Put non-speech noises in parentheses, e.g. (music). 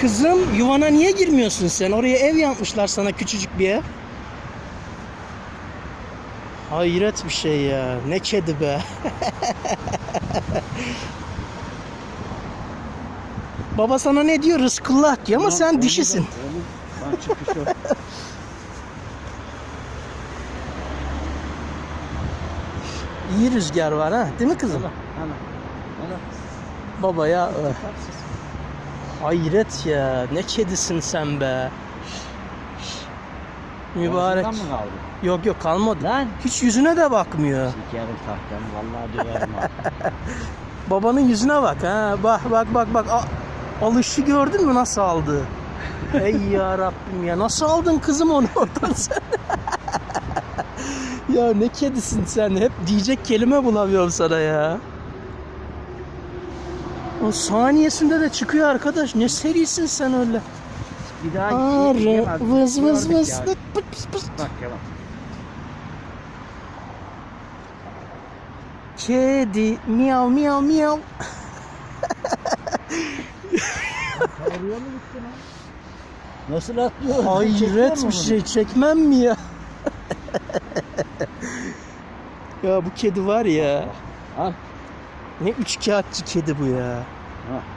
Kızım yuvana niye girmiyorsun sen? Oraya ev yapmışlar sana küçücük bir ev. Hayret bir şey ya. Ne kedi be. (laughs) Baba sana ne diyor? Rızkullah diyor ama Onu- sen dişisin. da-. (laughs) İyi rüzgar var ha. Değil mi kızım? Ana, ana, ana. Baba ya. öh. Hayret ya. Ne kedisin sen be. Mübarek. Ağzından mı kaldı? Yok yok kalmadı. Lan. Hiç yüzüne de bakmıyor. Sikerim tahtanı vallahi döverim ha. (laughs) Babanın yüzüne bak ha. Bak bak bak bak. A- alışı gördün mü nasıl aldı? (laughs) Ey ya Rabbim ya. Nasıl aldın kızım onu oradan (laughs) sen? ya ne kedisin sen? Hep diyecek kelime bulamıyorum sana ya. O saniyesinde de çıkıyor arkadaş. Ne serisin sen öyle? Bir daha yiyemez. vız vız vız. pıt pıt pıt. Bak ya bak. Kedi miyav miyav miyav. Oraya mı gitti lan? Nasıl atlıyor? Hayret bir şey çekmem mi ya? ya bu kedi var ya. Al. Ne üç kağıtçı kedi bu ya. Ha.